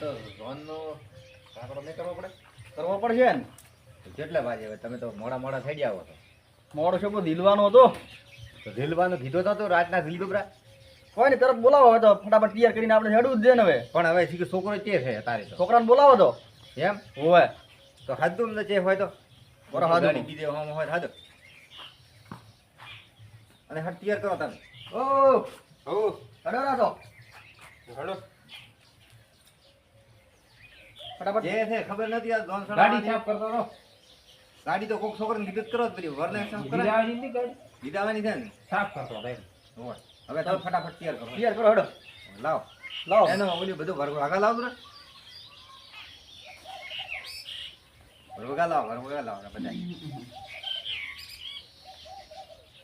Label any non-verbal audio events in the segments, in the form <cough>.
તો ઝોનનો કાકડો નહીં કરવો પડે? કરવો પડશે ને? કેટલા વાગે? હવે તમે તો મોડા મોડા થઈ ગયા હો તો. મોડો છોકરો દિલવાનો હતો. તો ઢીલવાનું કીધો તો તો રાતના ઢીલ ડુબરા કોઈ ને તરત બોલાવો હવે તો. ફટાફટ તૈયાર કરીને આપણે હેડવું જ દે ને હવે. પણ હવે શીખે છોકરો તે છે તારે છોકરાને બોલાવો તો. એમ? હોય તો હાદું ને ચેફ હોય તો. બરો હાદું. બીજે હોમ હોય હાદું. અને હટ તૈયાર કરો તમે. ઓ ઓ હડો રાતો તો ફટાફટ. જે છે ખબર નથી આ ઝોન ગાડી સાફ કરતો રહો. ગાડી તો કોક છોકરાને કીધું કરો પડી વરને સાફ કરે. ગિરાવાની નથી ગાડી. દીદાવાની છે ને? સાફ કરતો રહો હવે તમે ફટાફટ તૈયાર કરો. તૈયાર કરો હડો. લાવો. લાવ. એનો ઓલી બધું વરવગા લાવો ને. વરવગા લાવો વરવગા લાવો બધા.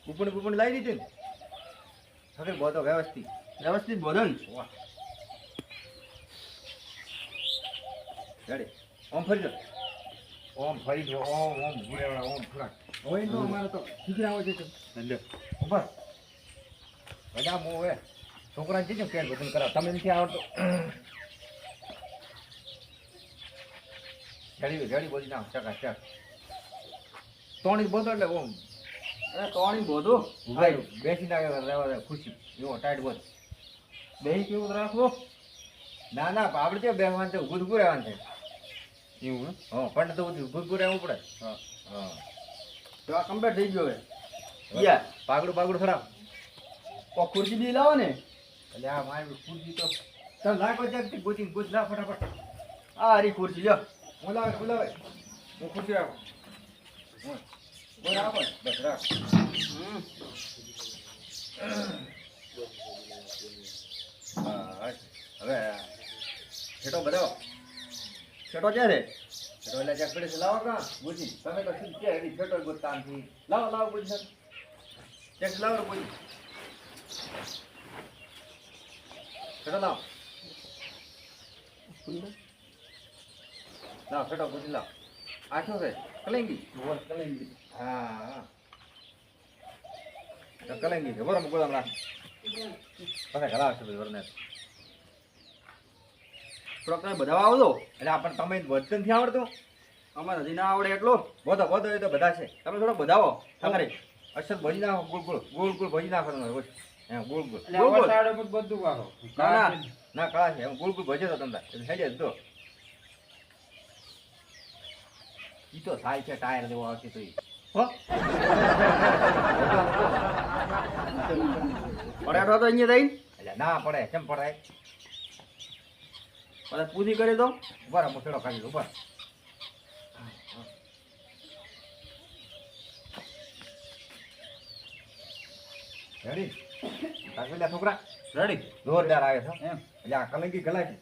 ઉપણ કૂપણ લાવી દીધી ને. બહુ તો વ્યવસ્થિત. વ્યવસ્થિત ભોજન વાહ. રેડી ઓમ ફરી દો ઓમ ફરી દો ઓમ ઓમ ભૂરેવાળા ઓમ ફરાક હોય તો અમારે તો શીખરાવો છે લે ઉપર બધા મો હે છોકરાને કીધું કેર બધું કરાવ. તમે નથી આવડતો? જડી જડી બોલી ના ચકા ચક. તોણી બોતો એટલે ઓમ. અરે તોણી બોધો. બેસી ના રહેવા દે ખુશી. એવો ટાઈટ બોધ. દહીં કેવું રાખવો ના ના આપણે છે બે છે ઉભું ઉભું રહેવાનું છે. એવું હા પણ તો ઊભું ઊભું રહેવું પડે. હા. હા. તો આ કમ્પ્લીટ થઈ ગયો હવે. યા. પાગડું પાગડું ખરાબ. ઓ ખુરશી બી લાવો ને એટલે આ મારી ખુરશી તો તમે લાગો જાગતી ગોતી ગોત લા ફટાફટ. આ હરી ખુરશી લ્યો. બોલાવે બોલાવે હું ખુરશી રાખો. ને. બસ રાખ. હવે છેટો બધો છેટો ક્યાં રે છેટો એટલે પડે છે લાવો કા બુજી તમે તો શું કે એવી છેટો ગોતતા નથી લાવો લાવો બુજી સર ચેક લાવો બુજી છેટો લાવો. લાવો છેટો બુજી લાવો. આઠો છે? કલેંગી? હા. તો કલેંગી છે. બરાબર ગોદામ રાખ. પાસે ઘણા છે બધું વરને. થોડોક તમે બધા આવો એટલે આપણને તમે વર્તનથી આવડતું? અમારે હજી ના આવડે એટલો. વધો વધો એ તો બધા છે. તમે થોડો બધાવો. તમારે અસર ભજી નાખો ગોળ ગોળ ગોળ ગોળ ભજી નાખો તમે એમ ગોળ ગોળ. ઉપર બધું વાળો ના ના. ના કળા છે. ગોળ ગોળ ભજે તો તમને હેડે તો ઈ તો થાય છે ટાયર લેવો આવશે તો ઈ. <laughs> પડે તો અહીંયા જઈને? એટલે ના પડે કેમ પડે પછી પૂરી કરી દો ઊભા રહો મુઠેડો કાઢી ઊભા રેડી કાકીલા છોકરા? રેડી જોરદાર આવે છે. એમ. એટલે આ કલંકી ગલાય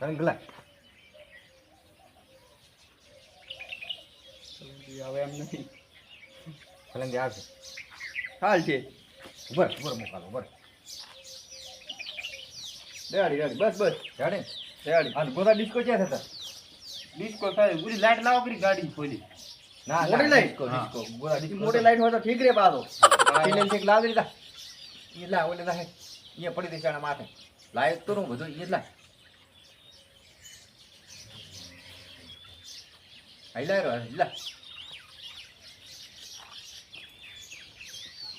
કલંક ગલાય. હવે એમ નથી કલંકી આવશે. હાલ છે. ઉભર ઉભર મોકાલો ઉભર રેડી રેડી બસ બસ રેડી રેડી અને ગોદા ડિસ્કો ક્યાં થતા ડિસ્કો થાય પૂરી લાઈટ લાવો કરી ગાડી ખોલી ના મોટી લાઈટ? કો. ડિસ્કો ગોદા ડિસ્કો મોટી લાઈટ હોય તો ઠીક રે પાછો સિલેન ચેક લાવી દીધા ઈ લા ઓલે લાહે ઈ પડી દેશે આના માથે લાઈટ તો નું બધું ઈ લા આઈ લાય રો લા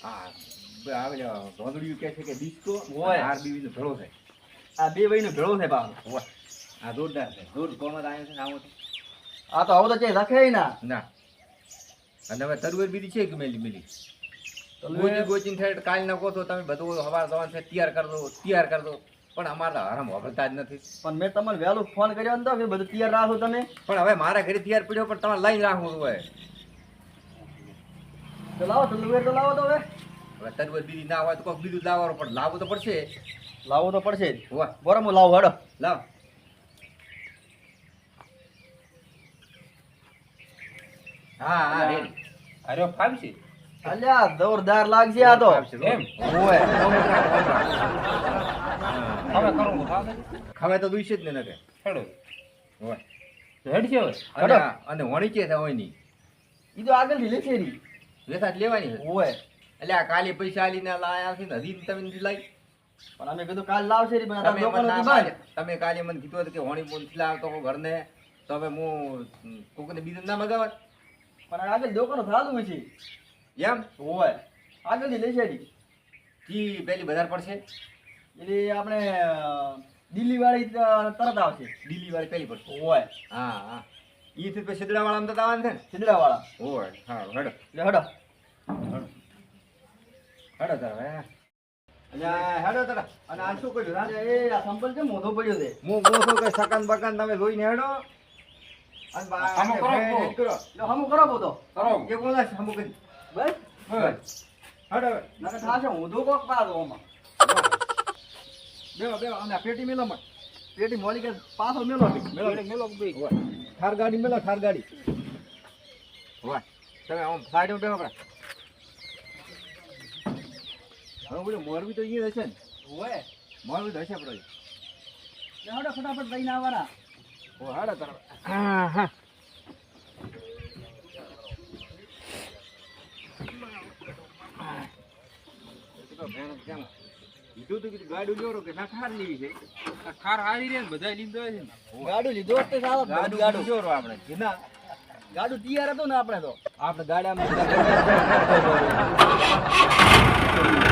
આ આવે લે, ધોંધળિયું કહે છે કે ડિસ્કો. આરબીવી નો ભેળો છે આ બે ભાઈ નો ભેળો છે પાછો. આ જોરદાર છે જોર કોમાં આવ્યો છે આવો આ તો આવો તો ક્યાંય રાખે ના. ના. અને હવે તરવેર બીજી છે કે મેલી મેલી? ગોચી ગોચીને થાય કાલ ન કહો તો તમે બધું હવા જવાનું છે તૈયાર કરી દો તૈયાર કરી દો. પણ અમારે હરામ વાપરતા જ નથી. પણ મેં તમને વહેલું ફોન કર્યો ને તો કે બધું તૈયાર રાખો તમે. પણ હવે મારા ઘરે તૈયાર પડ્યો પણ તમારે લાઈન રાખવું હોય. તો લાવો તો લાવો તો હવે. હવે તરવેર બીજી ના હોય તો કોઈક બીજું લાવવાનું પણ લાવવું તો પડશે. લાવો તો પડશે જ. બરાબર હું લાવું હેડો. લાવ. હા હા રેડી અરે ફાવશે અલ્યા જોરદાર લાગશે આ તો. એમ? ઓય. હવે કરું તો થાશે ખવે તો દુઈશે જ ને નકે હેડો. હોય હેડ છે હવે. અને વણી છે હોય નહીં ઈ તો આગળ લેશે રી વેસાત લેવાની છે? ઓય. એટલે આ કાલે પૈસા આલીને લાયા છે ને હજી તમે નથી લાવી પણ અમે કીધું કાલ લાવશે રી પણ તમે મને ના હતી તમે કાલે મને કીધું હતું કે હોણી બોલથી લાવતો હું ઘરને. તો હવે હું કોકને બીજું ના મગાવત. પણ આગળ દુકાનો થાલું હોય છે. એમ? હોય. આગળથી લઈ છે જી પેલી બજાર પડશે એટલે આપણે દિલ્હી વાળી તરત આવશે. દિલ્હી વાળી પેલી પડશે હોય. હા હા. ઈ થી પછી સિદ્ધડા વાળા તો આવવાનું છે ને. સિંદડા વાળા હોય હા હેડો. એટલે હડો. હેડો તારે હેડો તારે અને આ શું કર્યું? હા? એ આ સંપલ છે મોઢો પડ્યો છે? હું કે સકાન બકાન તમે જોઈને હેડો. અને કરો, કરો. કરો હમું. કરો કરો એ બોલા છે અમુક બસ? બસ. હેડો. નકર થાશે ઊંધું કોક પાડો આમાં. બેહો બેહો અને પેટી મેલો મત પેટી મોલી કે પાછો મેલો મેલો મેલો બે થાર ગાડી મેલો થાર ગાડી. હોય. તમે આમ સાઈડ બેહો આપણે હવે બોલો મોરબી તો અહીંયા હશે ને. હોય મોરબી તો હશે આપણે હડો ફટાફટ લઈને આવવાના. ઓ હાડા તરફ હા હા. કીધું તું કીધું ગાડું લેવરો કે ના થાર લેવી છે. આ ખાર હારી રે ને બધા લીધો છે ને. ગાડું લીધો તો સારો ગાડું ગાડું. લેવરો આપણે. જીના ગાડું તૈયાર હતું ને આપણે તો. આપણે ગાડામાં <laughs>